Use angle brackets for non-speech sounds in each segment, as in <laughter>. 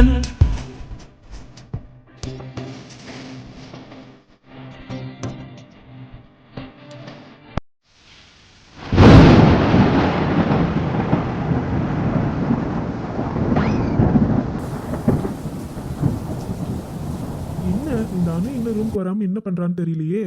நான் என்ன இந்த அணு இன்னும் ரூம்க்கு வராம என்ன பண்றான்னு தெரியலையே.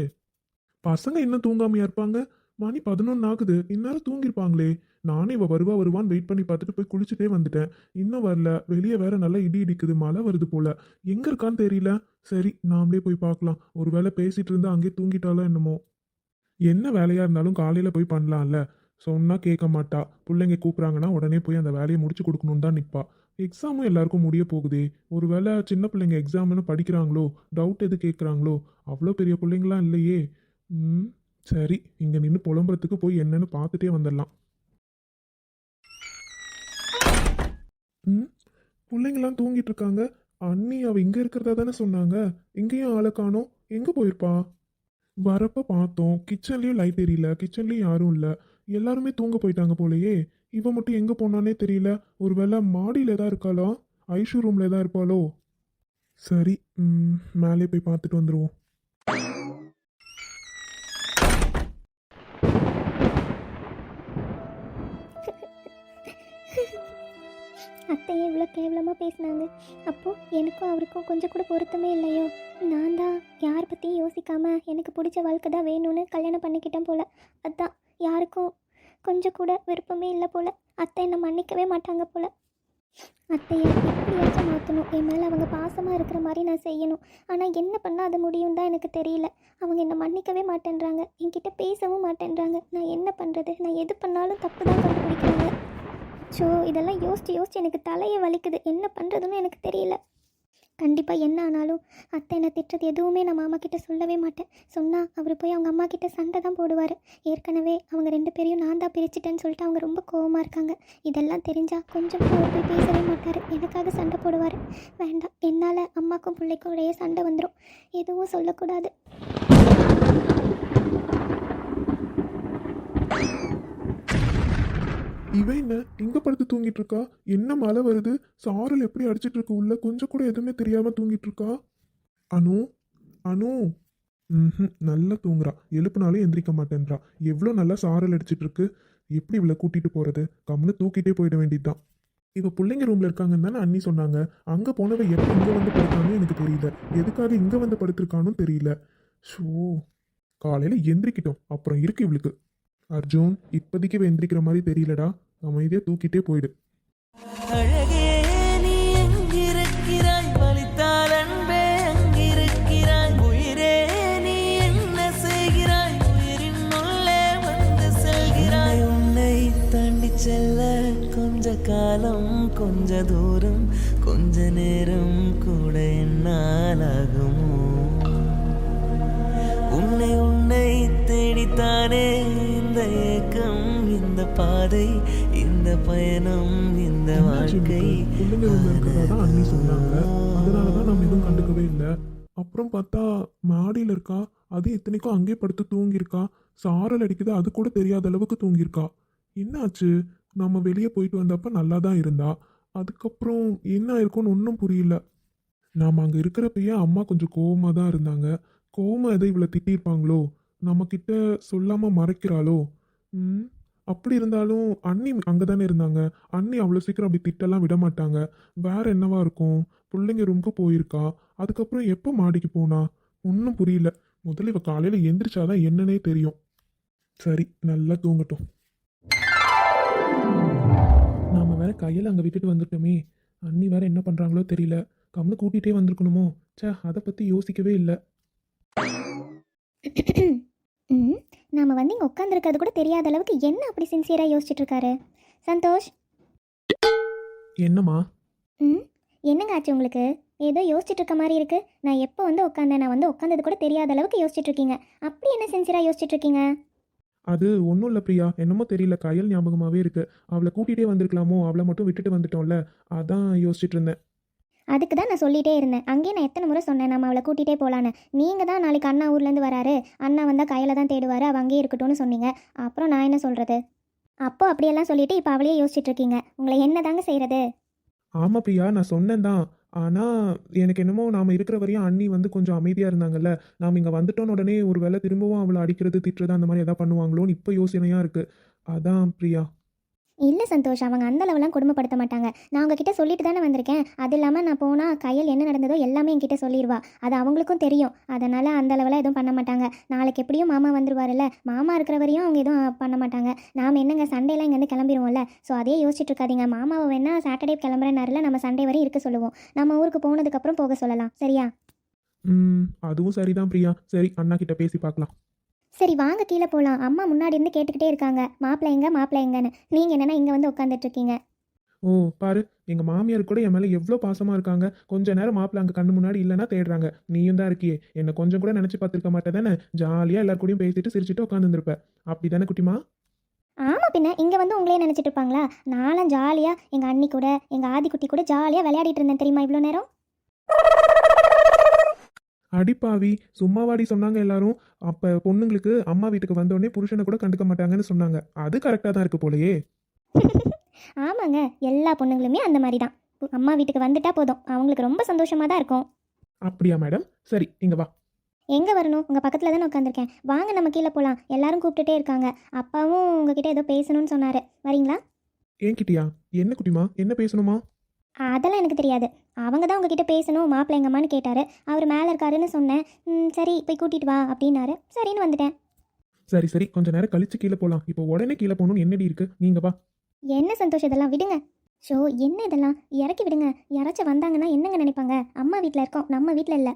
பசங்க இன்னும் தூங்காமையா இருப்பாங்க. மணி பதினொன்று ஆகுது. இந்நேரம் தூங்கிருப்பாங்களே நானே இவ வருவா வருவான்னு வெயிட் பண்ணி பார்த்துட்டு போய் குளிச்சுட்டே வந்துட்டேன். இன்னும் வரல. வெளியே வேற நல்லா இடி இடிக்குது. மழை வருது போல. எங்க இருக்கான்னு தெரியல. சரி நாமளே போய் பார்க்கலாம். ஒருவேளை பேசிட்டு இருந்தா அங்கேயே தூங்கிட்டாலோ என்னமோ. என்ன வேலையா இருந்தாலும் காலையில போய் பண்ணலாம்ல. சொன்னா கேட்க மாட்டா. பிள்ளைங்க கூப்பிட்றாங்கன்னா உடனே போய் அந்த வேலையை முடிச்சு கொடுக்கணும்னு தான் நிற்பா எக்ஸாமும் எல்லாருக்கும் முடிய போகுதே. ஒருவேளை சின்ன பிள்ளைங்க எக்ஸாம்னு படிக்கிறாங்களோ டவுட் எது கேட்குறாங்களோ அவ்வளோ பெரிய பிள்ளைங்களாம் இல்லையே. ம்? சரி இங்கே நின்று புலம்புறதுக்கு போய் என்னன்னு பார்த்துட்டே வந்துடலாம். ம் பிள்ளைங்களாம் தூங்கிட்டு இருக்காங்க. அண்ணி அவ இங்கே இருக்கிறதா தானே சொன்னாங்க. இங்கேயும் ஆளை காணோம். எங்கே போயிருப்பா? வரப்ப பார்த்தோம். கிச்சன்லேயும் லைட் எரியல. கிச்சன்லேயும் யாரும் இல்லை. எல்லாருமே தூங்க போயிட்டாங்க போலயே. இவ மட்டும் எங்கே போனானே தெரியல. ஒருவேளை மாடியில் தான் இருக்காளோ? ஐஷு ரூமில் தான் இருப்பாளோ? சரி மேலே போய் பார்த்துட்டு வந்துடுவோம் ஏன் இவ்வளோ கேவலமாக பேசினாங்க. அப்போது எனக்கும் அவருக்கும் கொஞ்சம் கூட பொருத்தமே இல்லையோ? நான் தான் யார் பற்றியும் யோசிக்காமல் எனக்கு பிடிச்ச வாழ்க்கை தான் வேணும்னு கல்யாணம் பண்ணிக்கிட்டேன் போல். அதான் யாருக்கும் கொஞ்சம் கூட விருப்பமே இல்லை போல். அத்தை என்னை மன்னிக்கவே மாட்டாங்க போல். அத்தையை எப்படியாச்சும் மாற்றணும் என் மேலே அவங்க பாசமாக இருக்கிற மாதிரி நான் செய்யணும். ஆனால் என்ன பண்ணால் அது முடியும் தான் எனக்கு தெரியல. அவங்க என்னை மன்னிக்கவே மாட்டேன்றாங்க. என்கிட்ட பேசவும் மாட்டேன்றாங்க. நான் என்ன பண்ணுறது நான் எது பண்ணாலும் தப்பு தான் கண்டுபிடிக்கிறாங்க. ஸோ இதெல்லாம் யோசித்து யோசித்து எனக்கு தலையை வலிக்குது. என்ன பண்ணுறதுன்னு எனக்கு தெரியல. கண்டிப்பாக என்ன ஆனாலும் அத்தை என்னை திட்டுறது எதுவுமே நான் மாமா கிட்ட சொல்லவே மாட்டேன். சொன்னால் அவர் போய் அவங்க அம்மா கிட்ட சண்டை தான் போடுவார். ஏற்கனவே அவங்க ரெண்டு பேரையும் நான் தான் பிரிச்சிட்டேன்னு சொல்லிட்டு அவங்க ரொம்ப கோவமாக இருக்காங்க. இதெல்லாம் தெரிஞ்சால் கொஞ்சம் கூட போய் பேசவே மாட்டார். எனக்காக சண்டை போடுவார். வேண்டாம் என்னால் அம்மாக்கும் பிள்ளைக்கும் இடையே சண்டை வந்துடும் எதுவும் சொல்லக்கூடாது. இவன் என்ன? இங்க படுத்து தூங்கிட்டு இருக்கா என்ன மழை வருது? சாரல் எப்படி அடிச்சிட்டு இருக்கு உள்ள? கொஞ்சம் கூட எதுவுமே தெரியாம தூங்கிட்டு இருக்கா அனு அனு. ம் நல்லா தூங்குறா. எழுப்புனாலும் எந்திரிக்க மாட்டேன்றா. எவ்வளோ நல்லா சாரல் அடிச்சிட்டு இருக்கு எப்படி இவளை கூட்டிட்டு போறது? கம்முன்னு தூக்கிட்டே போயிட வேண்டியதுதான். இவ பிள்ளைங்க ரூம்ல இருக்காங்கன்னு தானே அண்ணி சொன்னாங்க. அங்க போனவ எப்போ இங்க வந்து படுத்தான்னு எனக்கு தெரியல. எதுக்காக இங்க வந்து படுத்திருக்கானும் தெரியல. ஷோ. காலையில எந்திரிக்கிட்டோம். அப்புறம் இருக்கு இவளுக்கு. அர்ஜுன் இப்போதைக்கு எந்திரிக்கிற மாதிரி தெரியலடா. அமைதியா தூக்கிட்டே போயிடு. அழகே நீ எங்கிருக்கிறாய்? வலித்தால் அன்பே அங்கிருக்கிறாய். உயிரே நீ என்ன செய்கிறாய்? உயிரின் உள்ளே வந்து செல்கிறாய். உன்னை தாண்டி செல்ல கொஞ்ச காலம் கொஞ்ச தூரம் கொஞ்ச நேரம் கூட என்னால் ஆகுமோ? உன்னை உன்னை தேடித்தானே இந்த ஏக்கம் இந்த பாதை இந்த பயணம் இந்த வாழ்க்கை பிள்ளைங்க ரூம்ல இருக்கிறதா அண்ணி சொன்னாங்க. அதனால தான் நம்ம எதுவும் கண்டுக்கவே இல்லை. அப்புறம் பார்த்தா மாடியில் இருக்கா? அது இத்தனைக்கும் அங்கேயே படுத்து தூங்கியிருக்கா? சாரல் அடிக்குது அது கூட தெரியாத அளவுக்கு தூங்கியிருக்கா? என்னாச்சு? நம்ம வெளியே போயிட்டு வந்தப்ப நல்லா தான் இருந்தா. அதுக்கப்புறம் என்ன ஆயிருக்கும்னு ஒன்றும் புரியல. நாம் அங்கே இருக்கிறப்பயே அம்மா கொஞ்சம் கோவமாக தான் இருந்தாங்க. கோவமாக எதை இவ்வளோ திட்டியிருப்பாங்களோ? நம்மக்கிட்ட சொல்லாமல் மறைக்கிறாளோ? ம்? அப்படி இருந்தாலும் அண்ணி அங்கே தானே இருந்தாங்க. அண்ணி அவ்வளோ சீக்கிரம் அப்படி திட்டெல்லாம் விட மாட்டாங்க வேற என்னவா இருக்கும்? பிள்ளைங்க ரூமுக்கு போயிருக்கா? அதுக்கப்புறம் எப்போ மாடிக்கு போனா? ஒன்றும் புரியல. முதல்ல இவ காலையில் எந்திரிச்சாதான் என்னன்னே தெரியும். சரி நல்லா தூங்கட்டும். நாம வேற கையில் அங்கே விட்டுட்டு வந்துட்டோமே. அண்ணி வேற என்ன பண்ணுறாங்களோ தெரியல. கம்னு கூட்டிகிட்டே வந்திருக்கணுமோ? சே அதை பற்றி யோசிக்கவே இல்லை. நாம் வந்து இங்கே உட்காந்துருக்கிறது கூட தெரியாத அளவுக்கு என்ன அப்படி சின்சியராக யோசிச்சுட்டு இருக்காரு சந்தோஷ்? என்னம்மா? ம் என்னங்க ஆச்சு உங்களுக்கு? ஏதோ யோசிச்சுட்டு இருக்க மாதிரி இருக்கு. நான் எப்போ வந்து உட்காந்தேன் நான் வந்து உட்காந்தது கூட தெரியாத அளவுக்கு யோசிச்சுட்டு இருக்கீங்க அப்படி என்ன சின்சியராக யோசிச்சுட்டு இருக்கீங்க அது ஒன்றும் இல்லை பிரியா. என்னமோ தெரியல. கயல் ஞாபகமாகவே இருக்கு. அவளை கூட்டிகிட்டே வந்திருக்கலாமோ? அவளை மட்டும் விட்டுட்டு வந்துட்டோம்ல. அதான் யோசிச்சுட்டு இருந்தேன் அதுக்கு தான் நான் சொல்லிட்டே இருந்தேன். அங்கேயே நான் எத்தனை முறை சொன்னேன் நம்ம அவளை கூட்டிகிட்டே போகலான்னு நீங்கள் தான் நாளைக்கு அண்ணா ஊர்லேருந்து வராரு. அண்ணா வந்தால் கையில் தான் தேடுவார். அவள் அங்கேயே இருக்கட்டும்னு சொன்னீங்க. அப்புறம் நான் என்ன சொல்கிறது அப்போ அப்படியெல்லாம் சொல்லிட்டு இப்போ அவளையே யோசிச்சுட்டு இருக்கீங்க. உங்களை என்ன தாங்க செய்கிறது ஆமாம் பிரியா நான் சொன்னேன் தான். ஆனால் எனக்கு என்னமோ நாம் இருக்கிற வரையும் அண்ணி வந்து கொஞ்சம் அமைதியாக இருந்தாங்கல்ல. நாம் இங்கே வந்துட்டோன்னு உடனே ஒரு வேளை திரும்பவும் அவளை அடிக்கிறது திட்டுறது அந்த மாதிரி எதாவது பண்ணுவாங்களோன்னு இப்போ யோசனையாக இருக்குது அதான் பிரியா. இல்லை சந்தோஷ் அவங்க அந்த அளவுலாம் கொடுமைப்படுத்த மாட்டாங்க. நான் உங்ககிட்ட சொல்லிட்டு தானே வந்திருக்கேன். அது இல்லாமல் நான் போனால் கையில் என்ன நடந்ததோ எல்லாமே என்கிட்ட சொல்லிடுவா அது அவங்களுக்கும் தெரியும். அதனால் அந்த அளவுலாம் எதுவும் பண்ண மாட்டாங்க. நாளைக்கு எப்படியும் மாமா வந்துருவார்ல மாமா இருக்கிற வரையும் அவங்க எதுவும் பண்ண மாட்டாங்க. நாம் என்னங்க சண்டேலாம் இங்கேருந்து கிளம்பிடுவோம்ல ஸோ அதே யோசிச்சுட்டு இருக்காதீங்க. மாமாவை வேணால் சாட்டர்டே கிளம்புறனாரில் நம்ம சண்டே வரையும் இருக்க சொல்லுவோம். நம்ம ஊருக்கு போனதுக்கப்புறம் போக சொல்லலாம். சரியா? அதுவும் சரிதான் பிரியா. சரி அண்ணா கிட்ட பேசி பார்க்கலாம். சரி வாங்க கீழே போகலாம் அம்மா முன்னாடி இருந்து கேட்டுக்கிட்டே இருக்காங்க. மாப்பிள்ளை எங்க மாப்பிள்ளை எங்கன்னு. நீங்கள் என்னென்னா இங்கே வந்து உட்காந்துட்டு இருக்கீங்க. ஓ பாரு எங்கள் மாமியார் கூட என் மேலே எவ்வளோ பாசமாக இருக்காங்க. கொஞ்ச நேரம் மாப்பிள்ள அங்கே கண்ணு முன்னாடி இல்லைன்னா தேடுறாங்க. நீயும் தான் இருக்கியே. என்னை கொஞ்சம் கூட நினச்சி பார்த்துருக்க மாட்டேதானே? ஜாலியாக எல்லார் கூடயும் பேசிட்டு சிரிச்சிட்டு உட்காந்துருப்ப அப்படி தானே குட்டிமா? ஆமாம் பின்ன. இங்கே வந்து உங்களே நினச்சிட்டு இருப்பாங்களா? நானும் ஜாலியாக எங்கள் அண்ணி கூட எங்கள் ஆதிக்குட்டி கூட ஜாலியாக விளையாடிட்டு இருந்தேன் தெரியுமா இவ்வளோ நேரம்? அடிப்பாவி சும்மாவாடி சொன்னாங்க எல்லாரும். அப்போ பொண்ணுங்களுக்கு அம்மா வீட்டுக்கு வந்தோடனே புருஷனை கூட கண்டுக்க மாட்டாங்கன்னு சொன்னாங்க. அது கரெக்டாக தான் இருக்கு போலயே. <laughs> ஆமாங்க எல்லா பொண்ணுங்களுமே அந்த மாதிரி தான் அம்மா வீட்டுக்கு வந்துட்டா போதும். அவங்களுக்கு ரொம்ப சந்தோஷமாக தான் இருக்கும். அப்படியா மேடம்? சரி இங்க வா. எங்கே வரணும்? உங்கள் பக்கத்தில் தானே உட்காந்துருக்கேன் வாங்க நம்ம கீழே போகலாம் எல்லாரும் கூப்பிட்டுட்டே இருக்காங்க. அப்பாவும் உங்ககிட்ட ஏதோ பேசணும்னு சொன்னார். வரீங்களா? ஏன்கிட்டயா என்ன குட்டிமா? என்ன பேசணுமா? அதெல்லாம் எனக்கு தெரியாது. அவங்க தான் உங்ககிட்ட பேசணும் மாப்பிள்ளை எங்கம்மான்னு கேட்டார். அவர் மேலே இருக்காருன்னு சொன்னேன். ம், சரி போய் கூட்டிகிட்டு வா அப்படின்னாரு. சரின்னு வந்துட்டேன். சரி சரி. கொஞ்ச நேரம் கழிச்சு கீழே போகலாம் இப்போ உடனே கீழே போகணும்னு என்னடி இருக்கு? நீங்க வா. என்ன சந்தோஷம் இதெல்லாம்? விடுங்க. ஷோ என்ன இதெல்லாம்? இறக்கி விடுங்க. யாராச்சும் வந்தாங்கன்னா என்னங்க நினைப்பாங்க? அம்மா வீட்டில் இருக்கோம். நம்ம வீட்டில் இல்லை.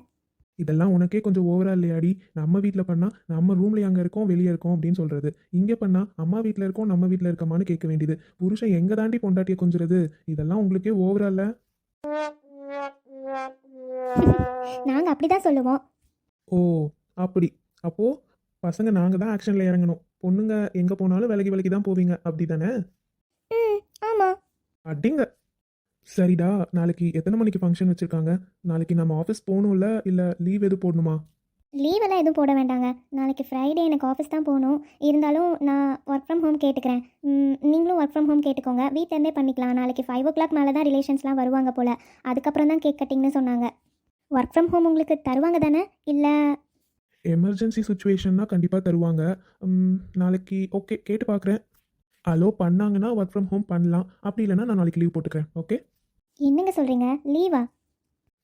இதெல்லாம் உனக்கே கொஞ்சம் ஓவரா இல்லையாடி. நம்ம வீட்டில் பண்ணா நம்ம ரூம்ல அங்கே இருக்கோம்? வெளியே இருக்கோம்? அப்படின்னு சொல்றது. இங்கே பண்ணா அம்மா வீட்டில் இருக்கோம்? நம்ம வீட்டில் இருக்கமான்னு கேட்க வேண்டியது. புருஷன் எங்க தாண்டி பொண்டாட்டியை கொஞ்சுறது? இதெல்லாம் உங்களுக்கே ஓவரா இல்ல? நாங்கள் அப்படி தான் சொல்லுவோம். ஓ அப்படி. அப்போ பசங்க நாங்க தான் ஆக்ஷன்ல இறங்கணும். பொண்ணுங்க எங்க போனாலும் விலகி விலகி தான் போவீங்க. அப்படி தானே ஆமாம் அடிங்க. சரிடா நாளைக்கு எத்தனை மணிக்கு ஃபங்க்ஷன் வச்சிருக்காங்க? நாளைக்கு நம்ம ஆஃபீஸ் போகணும்ல இல்லை லீவ் எதுவும் போடணுமா? லீவெல்லாம் எதுவும் போட வேண்டாங்க. நாளைக்கு ஃப்ரைடே எனக்கு ஆஃபீஸ் தான் போகணும். இருந்தாலும் நான் ஒர்க் ஃப்ரம் ஹோம் கேட்டுக்கிறேன். நீங்களும் ஒர்க் ஃப்ரம் ஹோம் கேட்டுக்கோங்க. வீட்டிலேருந்தே பண்ணிக்கலாம். நாளைக்கு ஃபைவ் ஓ கிளாக் மேலே தான் ரிலேஷன்ஸ்லாம் வருவாங்க போல். அதுக்கப்புறம் தான் கேக் கட்டிங்னு சொன்னாங்க. ஒர்க் ஃப்ரம் ஹோம் உங்களுக்கு தருவாங்க தானே? இல்லை எமர்ஜென்சி சுச்சுவேஷன்னா கண்டிப்பாக தருவாங்க. நாளைக்கு ஓகே கேட்டு பார்க்குறேன் அலோ பண்ணாங்கன்னா ஒர்க் ஃப்ரம் ஹோம் பண்ணலாம். அப்படி இல்லைன்னா நான் நாளைக்கு லீவ் போட்டுக்கிறேன். ஓகே என்னங்க சொல்கிறீங்க லீவா?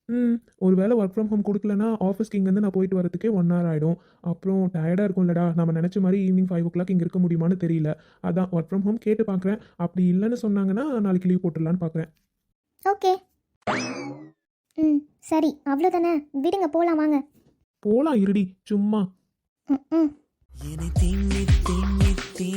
ம் ஒரு வேளை ஒர்க் ஃப்ரம் ஹோம் கொடுக்கலனா ஆஃபீஸ்க்கு இங்கேருந்து நான் போயிட்டு வரதுக்கே ஒன் ஹவர் ஆகிடும் அப்புறம் டயர்டாக இருக்கும்லடா நம்ம நினச்ச மாதிரி ஈவினிங் ஃபைவ் ஓ கிளாக் இங்கே இருக்க முடியுமான்னு தெரியல. அதான் ஒர்க் ஃப்ரம் ஹோம் கேட்டு பார்க்குறேன் அப்படி இல்லைன்னு சொன்னாங்கன்னா நாளைக்கு லீவ் போட்டுடலான்னு பார்க்குறேன் ஓகே. ம் சரி அவ்வளோதானே விடுங்க போகலாம் வாங்க. போகலாம் இருடி. சும்மா. ம் ம். என்னை திண்ணி திண்ணி தீ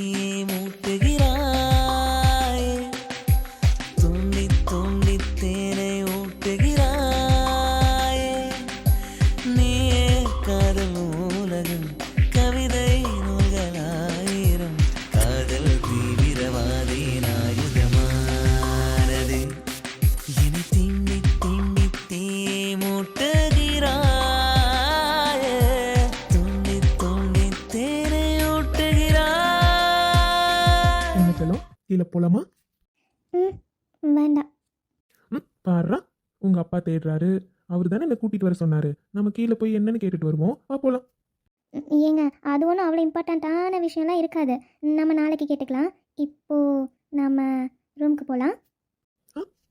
அப்பா தேடுறாரு. அவர் தானே என்னை கூட்டிகிட்டு வர சொன்னார். நம்ம கீழே போய் என்னன்னு கேட்டுட்டு வருவோம். வா போகலாம் ஏங்க அது ஒன்றும் அவ்வளோ இம்பார்ட்டண்ட்டான விஷயம்லாம் இருக்காது. நம்ம நாளைக்கு கேட்டுக்கலாம். இப்போது நம்ம ரூமுக்கு போகலாம்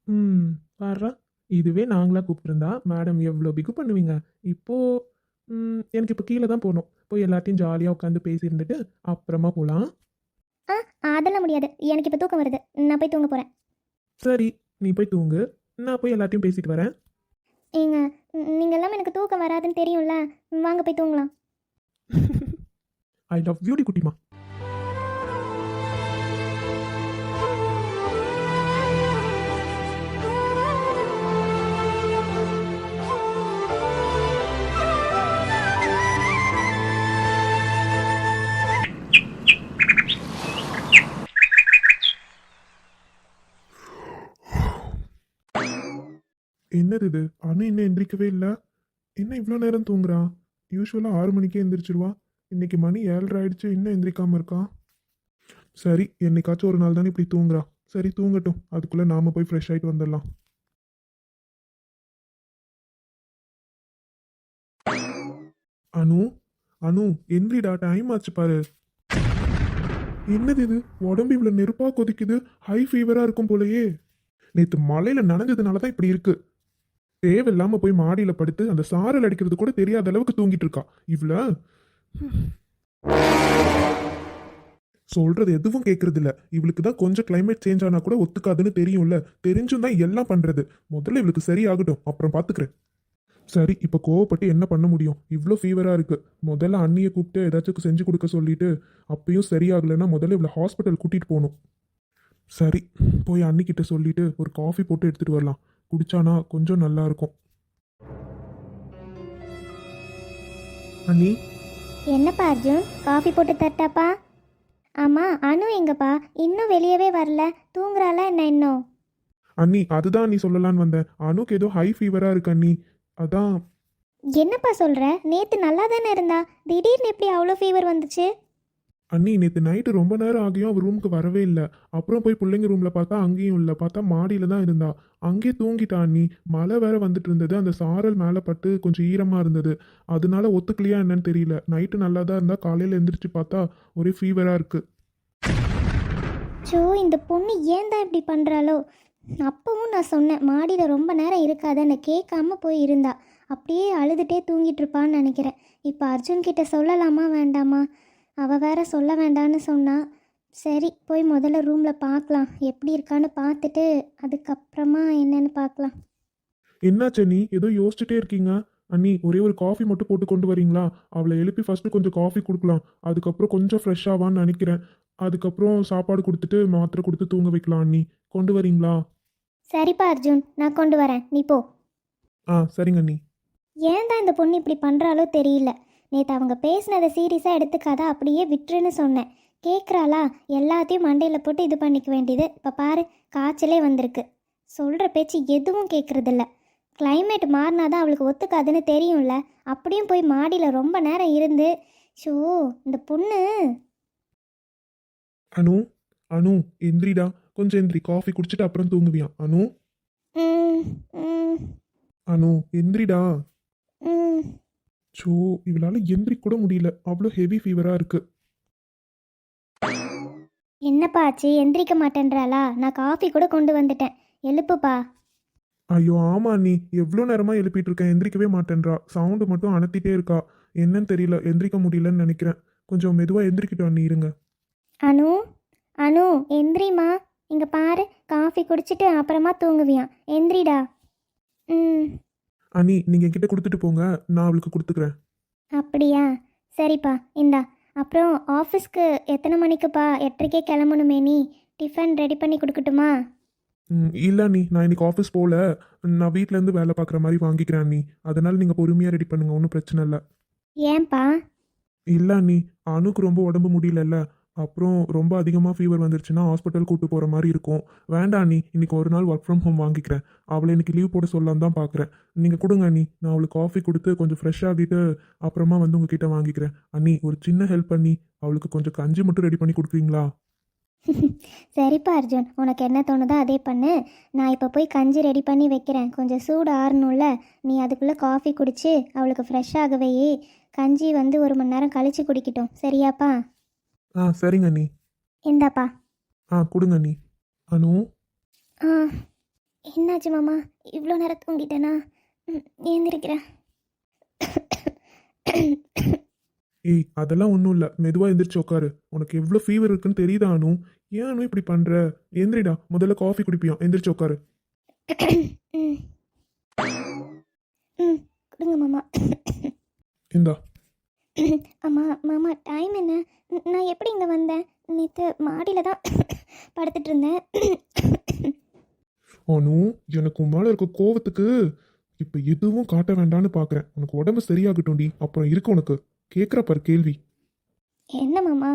ம் பாடுறா இதுவே நாங்களா கூப்பிட்டுருந்தா மேடம் எவ்வளோ பிகு பண்ணுவீங்க? இப்போ ம், எனக்கு இப்போ கீழே தான் போகணும். போய் எல்லாத்தையும் ஜாலியாக உட்காந்து பேசியிருந்துட்டு அப்புறமா போகலாம் ஆ அதெல்லாம் முடியாது. எனக்கு இப்போ தூக்கம் வருது. நான் போய் தூங்க போகிறேன் சரி நீ போய் தூங்கு. நான் போய் எல்லாத்தையும் பேசிட்டு வரேன். ஏங்க நீங்கள் எல்லாமே எனக்கு தூக்கம் வராதுன்னு தெரியும்ல. வாங்க போய் தூங்கலாம். ஐ லவ் பியூட்டி குட்டிமா. என்னது இது? அணு இன்னும் எந்திரிக்கவே இல்லை. என்ன இவ்வளோ நேரம் தூங்குறான் யூஸ்வலாக ஆறு மணிக்கே எந்திரிச்சிருவா. இன்னைக்கு மணி ஏழரை ஆயிடுச்சு. இன்னும் எந்திரிக்காமல் இருக்கான் சரி என்னைக்காச்சும் ஒரு நாள் தானே இப்படி தூங்குறான் சரி தூங்கட்டும். அதுக்குள்ளே நாம போய் ஃப்ரெஷ் ஆகிட்டு வந்துடலாம். அனு அனு என்றிடா டைம் ஆச்சு பாரு. என்னது இது? உடம்பு இவ்வளோ நெருப்பாக கொதிக்குது. ஹை ஃபீவராக இருக்கும் போலயே. நேற்று மலையில் நனைஞ்சதுனால தான் இப்படி இருக்குது தேவையில்லாம போய் மாடியில படுத்து அந்த சாரல் அடிக்கிறது கூட தெரியாத அளவுக்கு தூங்கிட்டு இருக்கா. இவ்ள? சொல்றது எதுவும் கேட்கறது இல்ல இவளுக்கு தான் கொஞ்சம் கிளைமேட் சேஞ்ச் ஆனா கூட ஒத்துக்காதுன்னு தெரியும்ல. தெரிஞ்சும் தான் எல்லாம் பண்றது. முதல்ல இவளுக்கு சரியாகட்டும். அப்புறம் பாத்துக்கிறேன். சரி இப்போ கோவப்பட்டு என்ன பண்ண முடியும்? இவ்வளோ ஃபீவராக இருக்கு. முதல்ல அண்ணியை கூப்பிட்டு ஏதாச்சும் செஞ்சு கொடுக்க சொல்லிட்டு அப்பயும் சரியாகலைன்னா முதல்ல இவ்வளோ ஹாஸ்பிட்டல் கூட்டிகிட்டு போகணும். சரி போய் அண்ணிக்கிட்ட சொல்லிட்டு ஒரு காஃபி போட்டு எடுத்துகிட்டு வரலாம். குடிச்சானா கொஞ்சம் நல்லா இருக்கும் அண்ணி? என்னப்பா அர்ஜுன்? காஃபி போட்டு தரட்டாப்பா ஆமாம் அனு எங்கப்பா? இன்னும் வெளியவே வரல. தூங்குறாளா என்ன இன்னும்? அண்ணி அதுதான் நீ சொல்லலான்னு வந்தேன் அனுக்கு ஏதோ ஹை ஃபீவராக இருக்கு அண்ணி. அதான். என்னப்பா சொல்கிற நேற்று நல்லா தானே இருந்தா? திடீர்னு எப்படி அவ்வளோ ஃபீவர் வந்துச்சு? அண்ணி நேற்று நைட்டு ரொம்ப நேரம் ஆகியும் அவர் ரூமுக்கு வரவே இல்லை. அப்புறம் போய் பிள்ளைங்க ரூமில் பார்த்தா அங்கேயும் இல்லை. பார்த்தா மாடியில் தான் இருந்தா. அங்கேயே தூங்கிட்டா அண்ணி. மழை வேற வந்துட்டு இருந்தது. அந்த சாரல் மேலே பட்டு கொஞ்சம் ஈரமாக இருந்தது. அதனால ஒத்துக்கலையா என்னன்னு தெரியல. நைட்டு நல்லா தான் இருந்தால் காலையில் எந்திரிச்சு பார்த்தா ஒரே ஃபீவராக இருக்குது ஸோ இந்த பொண்ணு ஏன் தான் இப்படி பண்ணுறாளோ அப்பவும் நான் சொன்னேன் மாடியில் ரொம்ப நேரம் இருக்காதுன்னு கேட்காம போய் இருந்தா. அப்படியே அழுதுகிட்டே தூங்கிட்டு இருப்பான்னு நினைக்கிறேன். இப்போ அர்ஜுன் கிட்ட சொல்லலாமா வேண்டாமா? அவள் வேற சொல்ல வேண்டான்னு சொன்னா சரி போய் முதல்ல ரூமில் பார்க்கலாம் எப்படி இருக்கான்னு பார்த்துட்டு அதுக்கப்புறமா என்னன்னு பார்க்கலாம். என்னாச்சு அண்ணி ஏதோ யோசிச்சுட்டே இருக்கீங்க. அண்ணி ஒரே ஒரு காஃபி மட்டும் போட்டு கொண்டு வரீங்களா? அவளை எழுப்பி ஃபர்ஸ்ட் கொஞ்சம் காஃபி கொடுக்கலாம். அதுக்கப்புறம் கொஞ்சம் ஃப்ரெஷ் ஆவான்னு நினைக்கிறேன். அதுக்கப்புறம் சாப்பாடு கொடுத்துட்டு மாத்திரை கொடுத்து தூங்க வைக்கலாம் அண்ணி. கொண்டு வரீங்களா? சரிப்பா அர்ஜுன். நான் கொண்டு வரேன். நீ போ. ஆ சரிங்க அண்ணி. ஏன் தான் இந்த பொண்ணு இப்படி பண்ணுறாலோ தெரியல. நேற்று அவங்க பேசினதை சீரியஸாக எடுத்துக்காத அப்படியே விட்டுருன்னு சொன்னேன். கேட்குறாளா எல்லாத்தையும் மண்டையில் போட்டு இது பண்ணிக்க வேண்டியது. இப்போ பாரு காய்ச்சலே வந்திருக்கு. சொல்கிற பேச்சு எதுவும் கேட்குறதில்ல climate மாறினா தான் அவளுக்கு ஒத்துக்காதுன்னு தெரியும்ல. அப்படியும் போய் மாடியில் ரொம்ப நேரம் இருந்து ஷோ இந்த பொண்ணு. அனு அனு எந்திரிடா. கொஞ்சம் எந்திரி. காஃபி குடிச்சிட்டு அப்புறம் தூங்குவியான் அனு? அனு எந்திரிடா. ம். ஸோ இவளால எந்திரி கூட முடியல. அவ்வளோ ஹெவி ஃபீவரா இருக்கு. என்னப்பா ஆச்சு? எந்திரிக்க மாட்டேன்றாளா? நான் காஃபி கூட கொண்டு வந்துட்டேன். எழுப்புப்பா. ஐயோ ஆமா நீ எவ்வளோ நேரமா எழுப்பிட்டு இருக்கேன். எந்திரிக்கவே மாட்டேன்றா. சவுண்டு மட்டும் அனுத்திட்டே இருக்கா. என்னன்னு தெரியல. எந்திரிக்க முடியலன்னு நினைக்கிறேன். கொஞ்சம் மெதுவா எந்திரிக்கிட்டோம் நீ இருங்க. அனு? அனு எந்திரிம்மா. இங்கே பாரு. காஃபி குடிச்சிட்டு அப்புறமா தூங்குவியான் எந்திரிடா. ம். அனி நீங்க என்கிட்ட கொடுத்துட்டு போங்க. நான் அவளுக்கு கொடுத்துக்கிறேன். அப்படியா? சரிப்பா இந்தா. அப்புறம் ஆஃபீஸ்க்கு எத்தனை மணிக்குப்பா? எட்டரைக்கே கிளம்பணுமே நீ. டிஃபன் ரெடி பண்ணி கொடுக்கட்டுமா? ம், இல்ல நீ நான் இன்னைக்கு ஆஃபீஸ் போகல நான் வீட்ல இருந்து வேலை பார்க்குற மாதிரி வாங்கிக்கிறேன் நீ அதனால நீங்க பொறுமையா ரெடி பண்ணுங்க. ஒன்றும் பிரச்சனை இல்லை. ஏன்பா? இல்ல நீ அணுக்கு ரொம்ப உடம்பு முடியலல்ல. அப்புறம் ரொம்ப அதிகமாக ஃபீவர் வந்துருச்சுன்னா ஹாஸ்பிட்டல் கூட்டு போகிற மாதிரி இருக்கும். வேண்டாம் நீ இன்னைக்கு ஒரு நாள் ஒர்க் ஃப்ரம் ஹோம் வாங்கிக்கிறேன். அவளை இன்னைக்கு லீவ் போட சொல்லலாம் தான் பார்க்குறேன் நீங்கள் கொடுங்க அண்ணி நான் அவளுக்கு காஃபி கொடுத்து கொஞ்சம் ஃப்ரெஷ் ஆகிட்டு அப்புறமா வந்து உங்ககிட்ட வாங்கிக்கிறேன். அண்ணி ஒரு சின்ன ஹெல்ப் பண்ணி அவளுக்கு கொஞ்சம் கஞ்சி மட்டும் ரெடி பண்ணி கொடுக்குறீங்களா? <laughs> சரிப்பா அர்ஜுன் உனக்கு என்ன தோணுதோ அதே பண்ணு. நான் இப்போ போய் கஞ்சி ரெடி பண்ணி வைக்கிறேன். கொஞ்சம் சூடு ஆறணும்ல. நீ அதுக்குள்ளே காஃபி குடிச்சு அவளுக்கு ஃப்ரெஷ் ஆகவே கஞ்சி வந்து ஒரு மணி நேரம் கழிச்சு குடிக்கட்டும். சரியாப்பா? ஆ சரிங்க அண்ணி. இந்தாப்பா. ஆ கொடுங்க அண்ணி. அனு? ஆ என்னாச்சு மாமா? இவ்வளோ நேரம் தூங்கிட்டேனா? ஏந்திரிக்கிறேன். ஏய் அதெல்லாம் ஒன்றும் இல்லை. மெதுவாக எந்திரிச்சு உட்காரு உனக்கு எவ்வளோ ஃபீவர் இருக்குன்னு தெரியுதா அனு? ஏன் அனு இப்படி பண்ணுற எந்திரிடா முதல்ல காஃபி குடிப்பியான் எந்திரிச்சு உட்காரு ம் கொடுங்க மாமா. இந்தா. அம்மா மாமா டைம் என்ன? நான் எப்படி இங்கே வந்தேன்? நேற்று மாடியில் தான் படுத்துட்டு இருந்தேன். அனு எனக்கு உன் மேல இருக்க கோவத்துக்கு இப்ப எதுவும் காட்ட வேண்டாம்னு பாக்குறேன். உனக்கு உடம்பு சரியாகட்டும்டி. அப்புறம் இருக்கு உனக்கு. கேக்குற பாரு கேள்வி. என்ன மாமா?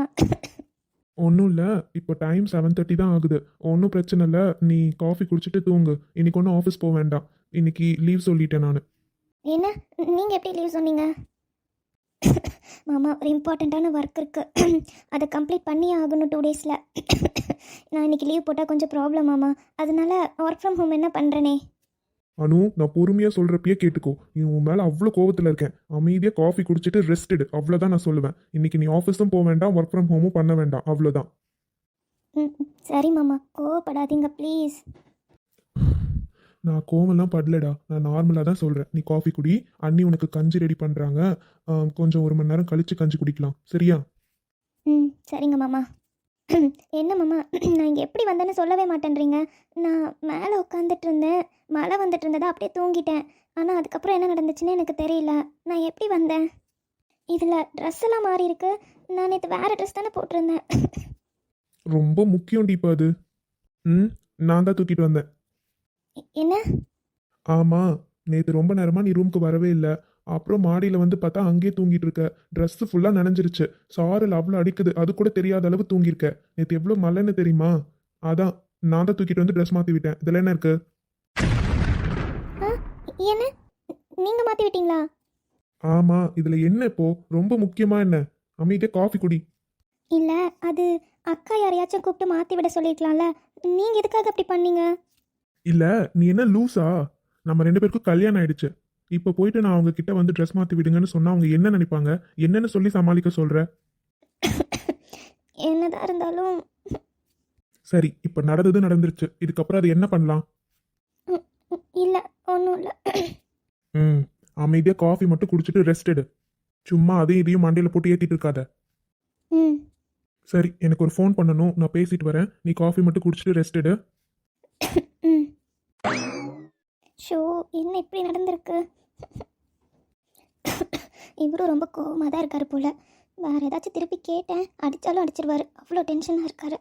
ஒன்றும் இல்லை. இப்போ டைம் செவன் தேர்ட்டி தான் ஆகுது. ஒன்றும் பிரச்சனை இல்லை. நீ காஃபி குடிச்சிட்டு தூங்கு. இன்னைக்கு ஒன்றும் ஆஃபீஸ் போக வேண்டாம். இன்னைக்கு லீவ் சொல்லிட்டேன் நான். என்ன? நீங்கள் எப்படி லீவ் சொன்னீங்க? மாமா ஒரு இம்பார்ட்டண்ட்டான ஒர்க் இருக்குது அதை கம்ப்ளீட் பண்ணி ஆகணும் டூ டேஸில் நான் இன்னைக்கு லீவ் போட்டால் கொஞ்சம் ப்ராப்ளம் மாமா. அதனால ஒர்க் ஃப்ரம் ஹோம் என்ன பண்ணுறேனே அனு நான் பொறுமையா சொல்றப்பயே கேட்டுக்கோ. நீ உன் மேல அவ்வளோ கோவத்துல இருக்கேன். அமைதியா காஃபி குடிச்சிட்டு ரெஸ்ட் எடு. அவ்வளவுதான் நான் சொல்லுவேன். இன்னைக்கு நீ ஆஃபீஸும் போக வேண்டாம் ஒர்க் ஃப்ரம் ஹோமும் பண்ண வேண்டாம். ம், சரி மாமா. கோவப்படாதீங்க ப்ளீஸ் நான் கோவம்லாம் படலடா. நான் நார்மலாக தான் சொல்கிறேன் நீ காஃபி குடி. அண்ணி உனக்கு கஞ்சி ரெடி பண்ணுறாங்க கொஞ்சம் ஒரு மணி நேரம் கழிச்சு கஞ்சி குடிக்கலாம். சரியா? ம் சரிங்க மாமா. என்ன மாமா? நான் இங்கே எப்படி வந்தேன்னு சொல்லவே மாட்டேன்றீங்க. நான் மேலே உட்காந்துட்டு இருந்தேன். மழை வந்துட்டு இருந்ததா அப்படியே தூங்கிட்டேன். ஆனால் அதுக்கப்புறம் என்ன நடந்துச்சுன்னு எனக்கு தெரியல. நான் எப்படி வந்தேன்? இதில் ட்ரெஸ் எல்லாம் மாறி இருக்கு. நான் நேற்று வேறு ட்ரெஸ் தானே போட்டிருந்தேன். ரொம்ப முக்கியம் டீப்பா அது. ம் நான் தான் தூக்கிட்டு வந்தேன். என்ன? ஆமாம் நேற்று ரொம்ப நேரமாக நீ ரூமுக்கு வரவே இல்லை. அப்புறம் மாடியில் வந்து பார்த்தா அங்கேயே தூங்கிட்டு இருக்க. ட்ரெஸ்ஸு ஃபுல்லாக நனைஞ்சிருச்சு. சாரல் அவ்வளோ அடிக்குது. அது கூட தெரியாத அளவு தூங்கியிருக்க. நேற்று எவ்வளோ மழைன்னு தெரியுமா? அதான் நான் தான் தூக்கிட்டு வந்து ட்ரெஸ் மாற்றி விட்டேன். இதில் என்ன இருக்கு? என்ன? நீங்கள் மாற்றி விட்டீங்களா? ஆமாம் இதில் என்ன இப்போ? ரொம்ப முக்கியமாக என்ன? அமைதியாக காஃபி குடி. இல்லை அது அக்கா யாரையாச்சும் கூப்பிட்டு மாற்றி விட சொல்லியிருக்கலாம்ல நீங்கள் எதுக்காக அப்படி பண்ணீங்க? இல்ல நீ என்ன லூசா? நம்ம ரெண்டு பேருக்கும் கல்யாணம் ஆயிடுச்சு. இப்போ போயிட்டு நான் அவங்க கிட்ட வந்து ட்ரெஸ் மாத்தி விடுங்கன்னு சொன்னா அவங்க என்ன நினைப்பாங்க? என்னன்னு சொல்லி சமாளிக்க சொல்ற? <coughs> என்னதான் இருந்தாலும். சரி இப்போ நடந்தது நடந்துருச்சு. இதுக்கப்புறம் அது என்ன பண்ணலாம்? <coughs> இல்லை ஒன்றும் இல்லை. <coughs> ம் அமைதியா காஃபி மட்டும் குடிச்சிட்டு ரெஸ்ட் எடு. சும்மா அதையும் இதையும் மண்டையில போட்டு ஏத்திட்டு இருக்காத. ம். சரி எனக்கு ஒரு ஃபோன் பண்ணணும். நான் பேசிட்டு வரேன். நீ காஃபி மட்டும் குடிச்சிட்டு ரெஸ்ட் எடு. என்ன இப்படி நடந்திருக்கு? இவரும் ரொம்ப கோவமாக தான் இருக்காரு போல. வேற ஏதாச்சும் திருப்பி கேட்டேன். அடித்தாலும் அடிச்சிருவாரு. அவ்வளோ டென்ஷனாக இருக்காரு.